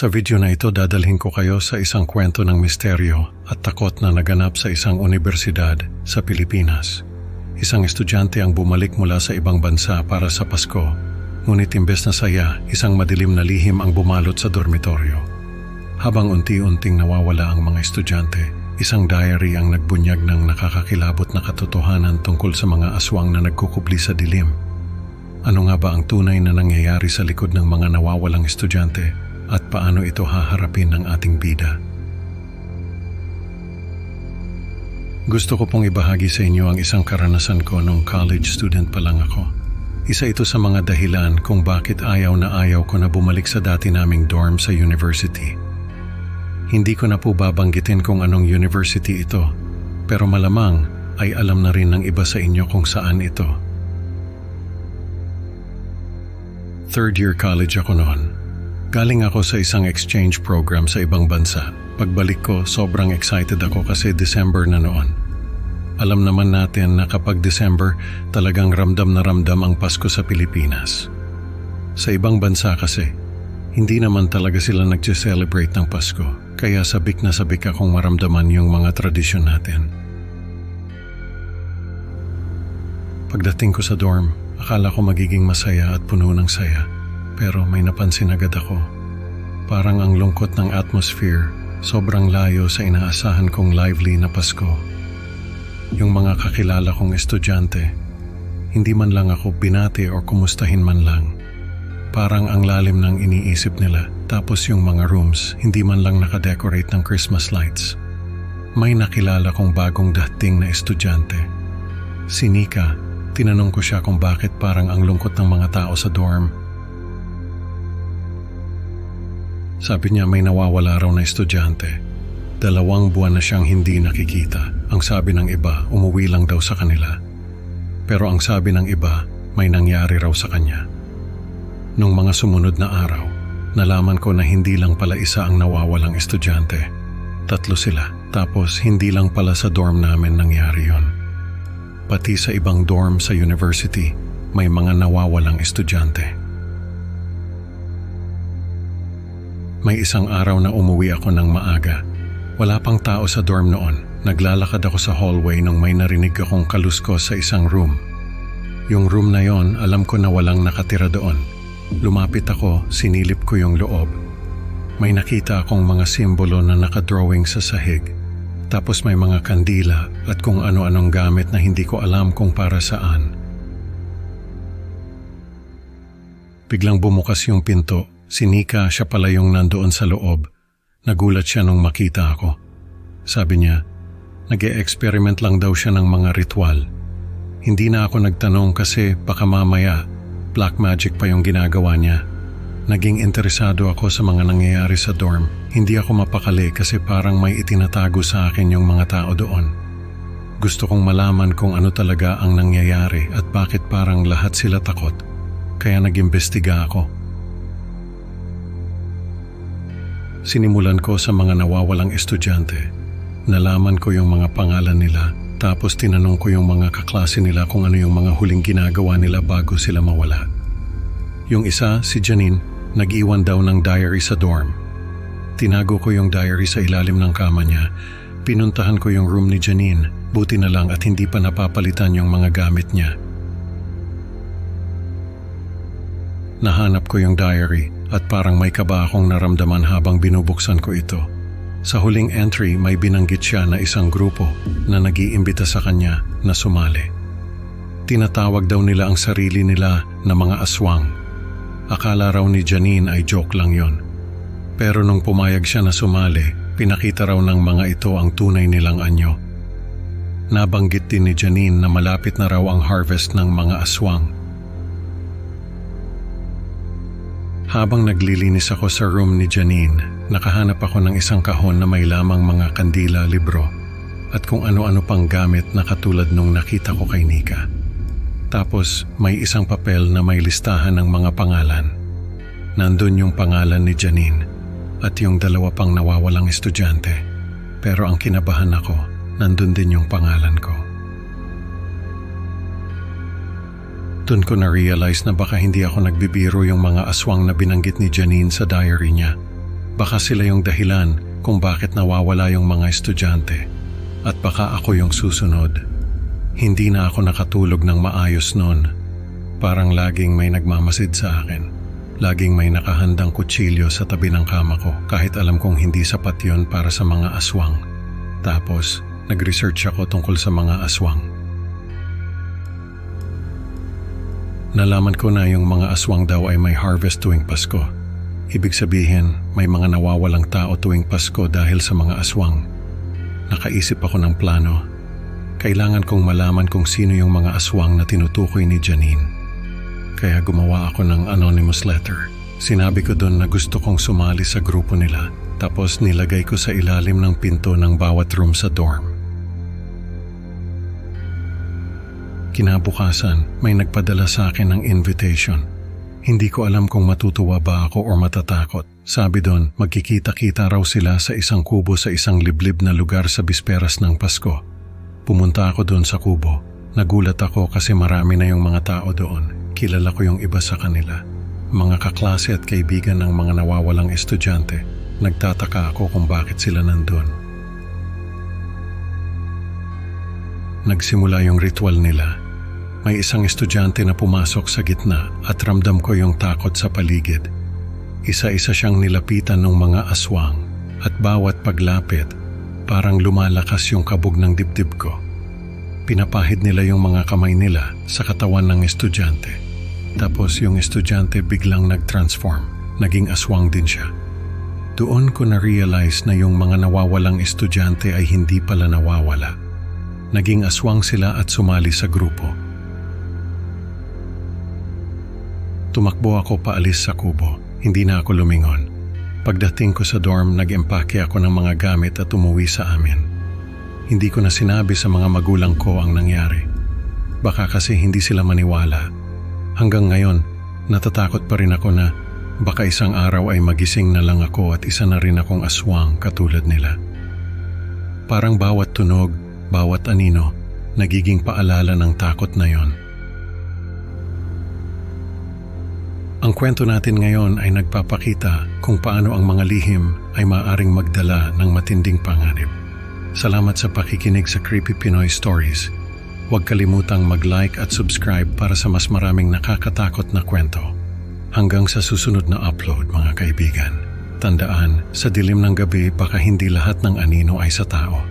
Sa video na ito dadalhin ko kayo sa isang kwento ng misteryo at takot na naganap sa isang universidad sa Pilipinas. Isang estudyante ang bumalik mula sa ibang bansa para sa Pasko. Ngunit imbes na saya, isang madilim na lihim ang bumalot sa dormitoryo. Habang unti-unting nawawala ang mga estudyante, isang diary ang nagbunyag ng nakakakilabot na katotohanan tungkol sa mga aswang na nagkukubli sa dilim. Ano nga ba ang tunay na nangyayari sa likod ng mga nawawalang estudyante at paano ito haharapin ng ating bida? Gusto ko pong ibahagi sa inyo ang isang karanasan ko nung college student pa lang ako. Isa ito sa mga dahilan kung bakit ayaw na ayaw ko na bumalik sa dati naming dorm sa university. Hindi ko na po babanggitin kung anong university ito, pero malamang ay alam na rin ng iba sa inyo kung saan ito. Third year college ako noon. Galing ako sa isang exchange program sa ibang bansa. Pagbalik ko, sobrang excited ako kasi December na noon. Alam naman natin na kapag December, talagang ramdam na ramdam ang Pasko sa Pilipinas. Sa ibang bansa kasi, hindi naman talaga sila nag-celebrate ng Pasko. Kaya sabik na sabik akong maramdaman yung mga tradisyon natin. Pagdating ko sa dorm, akala ko magiging masaya at puno ng saya. Pero may napansin agad ako. Parang ang lungkot ng atmosphere, sobrang layo sa inaasahan kong lively na Pasko. Yung mga kakilala kong estudyante, hindi man lang ako binati o kumustahin man lang. Parang ang lalim ng iniisip nila. Tapos yung mga rooms, hindi man lang nakadecorate ng Christmas lights. May nakilala kong bagong dating na estudyante. Si Nika, tinanong ko siya kung bakit parang ang lungkot ng mga tao sa dorm. Sabi niya may nawawala raw na estudyante. Dalawang buwan na siyang hindi nakikita. Ang sabi ng iba, umuwi lang daw sa kanila. Pero ang sabi ng iba, may nangyari raw sa kanya. Nung mga sumunod na araw, nalaman ko na hindi lang pala isa ang nawawalang estudyante. Tatlo sila, tapos hindi lang pala sa dorm namin nangyari yon. Pati sa ibang dorm sa university, may mga nawawalang estudyante. May isang araw na umuwi ako ng maaga. Wala pang tao sa dorm noon. Naglalakad ako sa hallway nung may narinig akong kaluskos sa isang room. Yung room na yon, alam ko na walang nakatira doon. Lumapit ako, sinilip ko yung loob. May nakita akong mga simbolo na nakadrawing sa sahig. Tapos may mga kandila at kung ano-anong gamit na hindi ko alam kung para saan. Biglang bumukas yung pinto. Si Nika siya pala yung nandoon sa loob. Nagulat siya nung makita ako. Sabi niya, nag experiment lang daw siya ng mga ritual. Hindi na ako nagtanong kasi baka mamaya black magic pa yung ginagawa niya. Naging interesado ako sa mga nangyayari sa dorm. Hindi ako mapakali kasi parang may itinatago sa akin yung mga tao doon. Gusto kong malaman kung ano talaga ang nangyayari at bakit parang lahat sila takot. Kaya nag-imbestiga ako. Sinimulan ko sa mga nawawalang estudyante. Nalaman ko yung mga pangalan nila tapos tinanong ko yung mga kaklase nila kung ano yung mga huling ginagawa nila bago sila mawala. Yung isa, si Janine, nag-iwan daw ng diary sa dorm. Tinago ko yung diary sa ilalim ng kama niya. Pinuntahan ko yung room ni Janine. Buti na lang at hindi pa napapalitan yung mga gamit niya. Nahanap ko yung diary at parang may kaba akong naramdaman habang binubuksan ko ito. Sa huling entry may binanggit siya na isang grupo na nag-iimbita sa kanya na sumali. Tinatawag daw nila ang sarili nila na mga aswang. Akala raw ni Janine ay joke lang yon. Pero nung pumayag siya na sumali, pinakita raw ng mga ito ang tunay nilang anyo. Nabanggit din ni Janine na malapit na raw ang harvest ng mga aswang Habang naglilinis ako sa room ni Janine, nakahanap ako ng isang kahon na may lamang mga kandila, libro, at kung ano-ano pang gamit na katulad nung nakita ko kay Nika. Tapos may isang papel na may listahan ng mga pangalan. Nandun yung pangalan ni Janine at yung dalawa pang nawawalang estudyante. Pero ang kinabahan ako, nandun din yung pangalan ko. Doon ko na-realize na baka hindi ako nagbibiro yung mga aswang na binanggit ni Janine sa diary niya. Baka sila yung dahilan kung bakit nawawala yung mga estudyante. At baka ako yung susunod. Hindi na ako nakatulog ng maayos noon. Parang laging may nagmamasid sa akin. Laging may nakahandang kutsilyo sa tabi ng kama ko kahit alam kong hindi sapat yon para sa mga aswang. Tapos, nag-research ako tungkol sa mga aswang. Nalaman ko na yung mga aswang daw ay may harvest tuwing Pasko. Ibig sabihin, may mga nawawalang tao tuwing Pasko dahil sa mga aswang. Nakaisip ako ng plano. Kailangan kong malaman kung sino yung mga aswang na tinutukoy ni Janine. Kaya gumawa ako ng anonymous letter. Sinabi ko doon na gusto kong sumali sa grupo nila tapos nilagay ko sa ilalim ng pinto ng bawat room sa dorm. Kinabukasan, may nagpadala sa akin ng invitation. Hindi ko alam kung matutuwa ba ako o matatakot. Sabi doon, magkikita-kita raw sila sa isang kubo sa isang liblib na lugar sa bisperas ng Pasko. Pumunta ako doon sa kubo. Nagulat ako kasi marami na yung mga tao doon. Kilala ko yung iba sa kanila. Mga kaklase at kaibigan ng mga nawawalang estudyante. Nagtataka ako kung bakit sila nandun. Nagsimula yung ritual nila. May isang estudyante na pumasok sa gitna at ramdam ko yung takot sa paligid. Isa-isa siyang nilapitan ng mga aswang at bawat paglapit parang lumalakas yung kabog ng dibdib ko. Pinapahid nila yung mga kamay nila sa katawan ng estudyante. Tapos yung estudyante biglang nag-transform. Naging aswang din siya. Doon ko na-realize na yung mga nawawalang estudyante ay hindi pala nawawala. Naging aswang sila at sumali sa grupo. Tumakbo ako paalis sa kubo. Hindi na ako lumingon. Pagdating ko sa dorm, nag-empake ako ng mga gamit at umuwi sa amin. Hindi ko na sinabi sa mga magulang ko ang nangyari. Baka kasi hindi sila maniwala. Hanggang ngayon, natatakot pa rin ako na baka isang araw ay magising na lang ako at isa na rin akong aswang katulad nila. Parang bawat tunog, bawat anino, nagiging paalala ng takot na yon. Ang kwento natin ngayon ay nagpapakita kung paano ang mga lihim ay maaring magdala ng matinding panganib. Salamat sa pakikinig sa Creepy Pinoy Stories. Huwag kalimutang mag-like at subscribe para sa mas maraming nakakatakot na kwento. Hanggang sa susunod na upload mga kaibigan. Tandaan, sa dilim ng gabi baka hindi lahat ng anino ay sa tao.